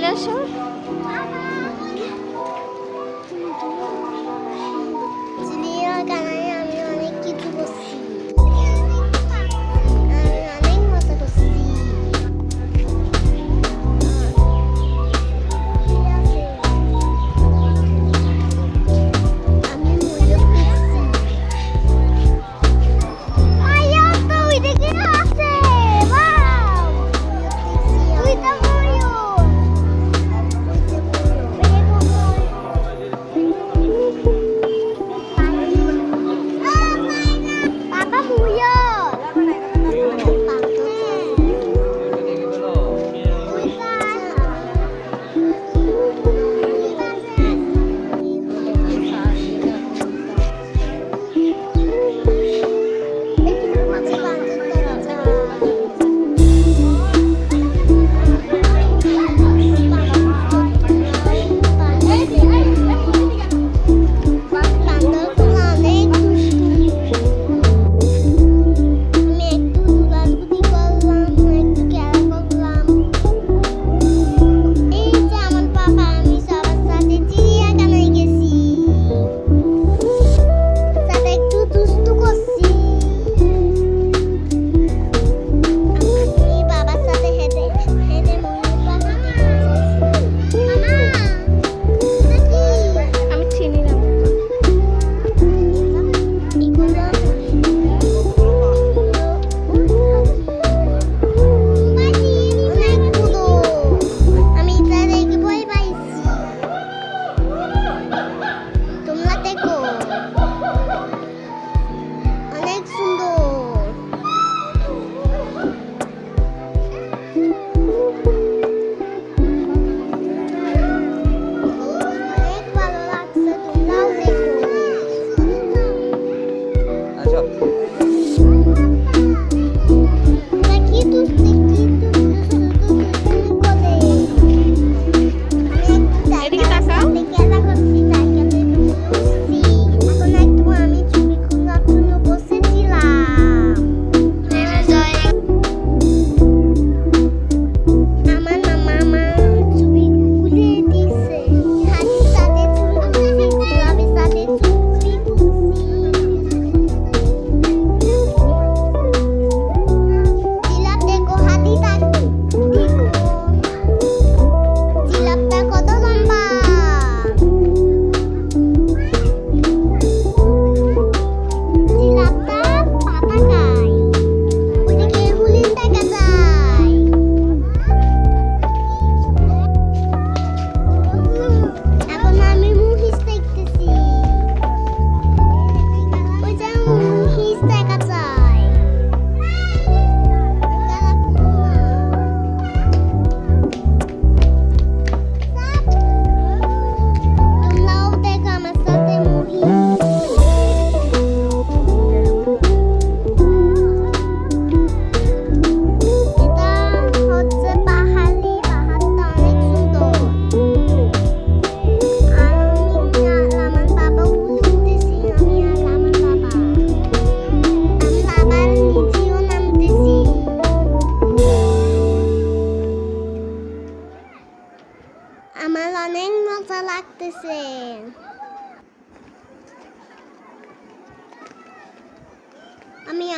la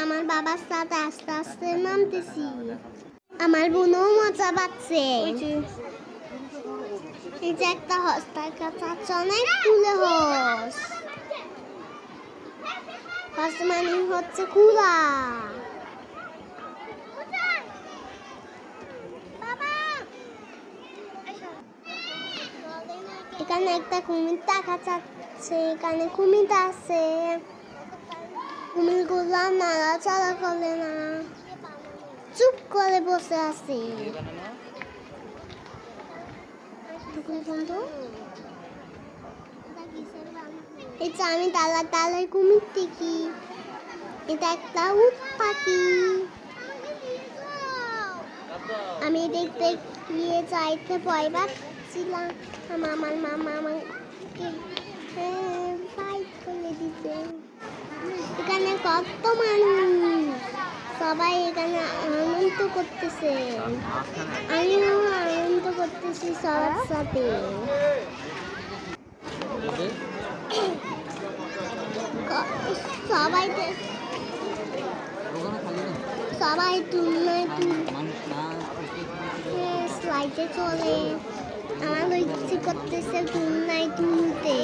আমার বাবার সাথে আস্তে আস্তে নামতেছি। আমার বোনও মজা পাচ্ছে। এই যে একটা হস তার কাছে আছে অনেক কুলে হস। হস মানে হচ্ছে কুলা এখানে একটা কুমির দেখা যাচ্ছে এখানে কুমির আছে। কুমিরগুলা চালা করে না। চুপ করে বসে আছে। এটা আমি তালা তালের কুমির দেখি। এটা একটা উট পাখি। আমি দেখতে গিয়ে চাইতে ভয় পাচ্ছিলাম। আমার মামা আমাকে ফাইট হ্যাঁ, করে দিতে। এখানে কত মানুষ? সবাই এখানে আনন্দ করতেছে। আমিও আনন্দ করতেছি সবার সাথে। সবাই সবাই তুলনায় স্লাইডে চলে। আমার ইচ্ছে করতেছে তুলনায় তুলতে।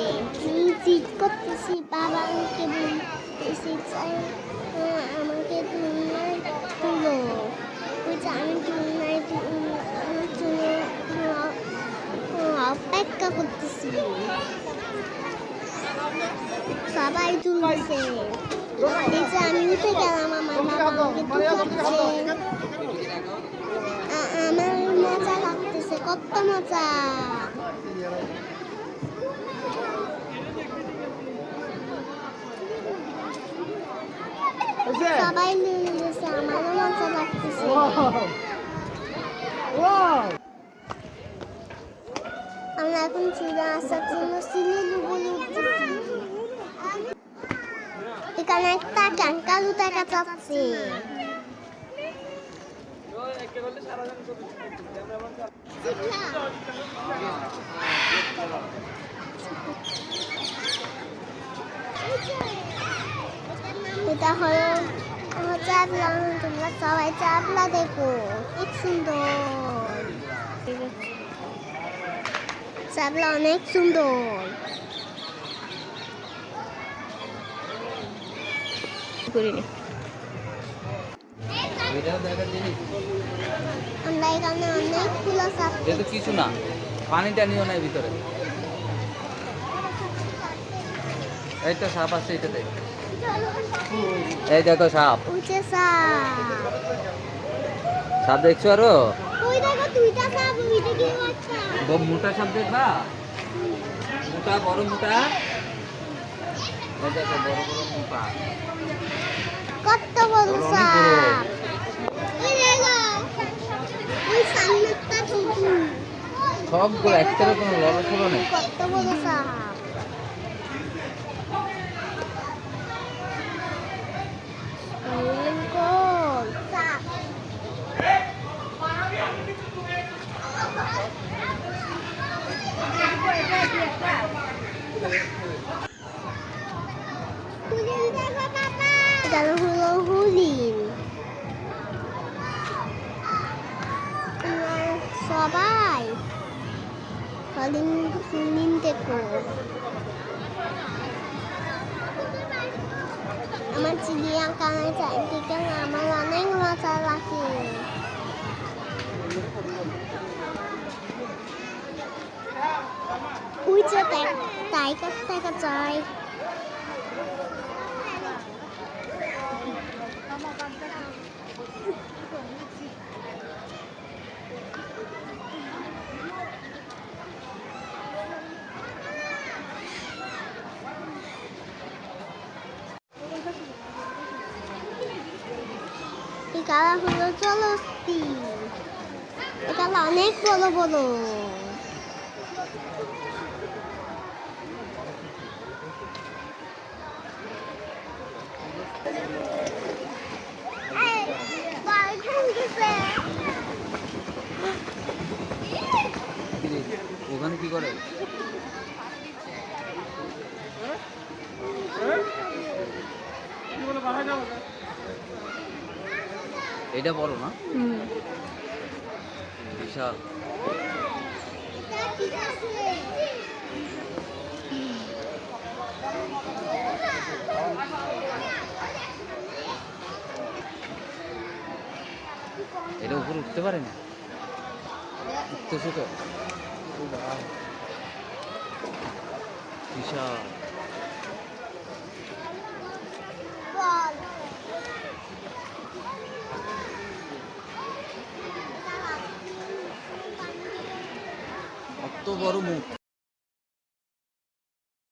আমি ঠিক করতেছি বাবাকে বলে। আমাকে তুলনায় তুলো। যে আমি তুলনায় অপেক্ষা করতেছি। সবাই তুলছে যে আমি উঠে গেলাম, আমার বাবা আমার মজা লাগতেছে, কত মজা। সবাই নিয়েছে আমারও মজা লাগতেছে। আমরা এখন চুলা আসার জন্য সিলি বলে এখানে একটা ক্যাঙ্কালু দেখা যাচ্ছে। এটা হলো তোমরা সবাই চাপলা দেখো। খুব সুন্দর। চাপলা অনেক সুন্দর। করিনি। আমরা এখানে এটা কিছু না পানি টানিও নাই ভিতরে। এই তো সাপ আছে এটাতে এই দেখো সাপ। উঠে সাপ। সাপ দেখছ আরও? ওই দেখো দুইটা সাপ ওইটা কি বাচ্চা? বড় মোটা সাপ দেখবা? মোটা বড় মোটা? এই দেখো বড় বড় মোটা। কত বড় সাপ। ওই দেখো ওই সামনেটা ছোট সবগুলো কোনো লড়াচড়ো নেই কত বড় সাপ ভয়ঙ্কর সাপ হলো সবাই। হরিণ হরিণ দেখো আমার চিড়িয়াখানায় চারদিকে আমার অনেক মজা লাগে ওই যে টাইগার দেখা যায় এখানে হলো জলস্থি এখানে অনেক বড় বড়। ওখানে কি করে? এটা বড় না। বিশাল। এটা উপরে উঠতে পারে না। উঠতেছে তো। কত বড় মুখ।